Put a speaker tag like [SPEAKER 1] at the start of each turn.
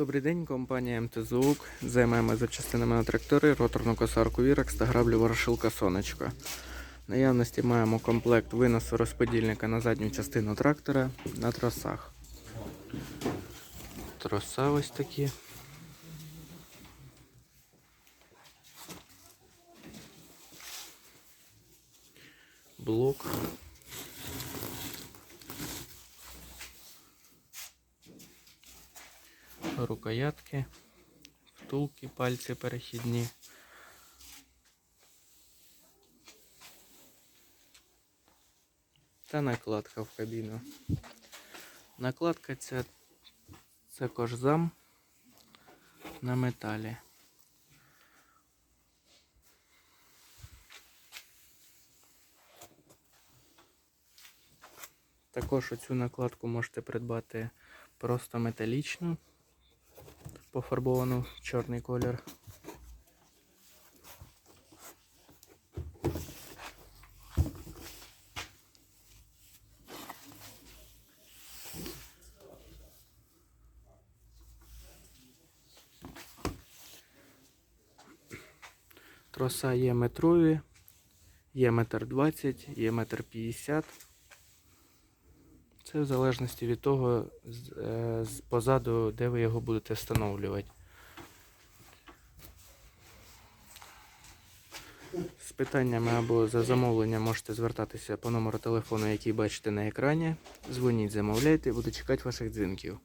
[SPEAKER 1] Добрий день, компанія МТЗУК. Займаємо запчастинами на трактори, роторну косарку Вірекс та граблю ворошилка Сонечко. Наявності маємо комплект виносу розподільника на задню частину трактора на тросах. Троса ось такі. Блок. Рукоятки, втулки, пальці перехідні. Та накладка в кабіну. Накладка ця це кожзам на металі. Також оцю накладку можете придбати просто металічну пофарбовану в чорний колір. Троса є метрові, є метр двадцять, є метр п'ятдесят. Це в залежності від того, е, позаду, де ви його будете встановлювати. З питаннями або за замовленням можете звертатися по номеру телефону, який бачите на екрані. Дзвоніть, замовляйте, буду чекати ваших дзвінків.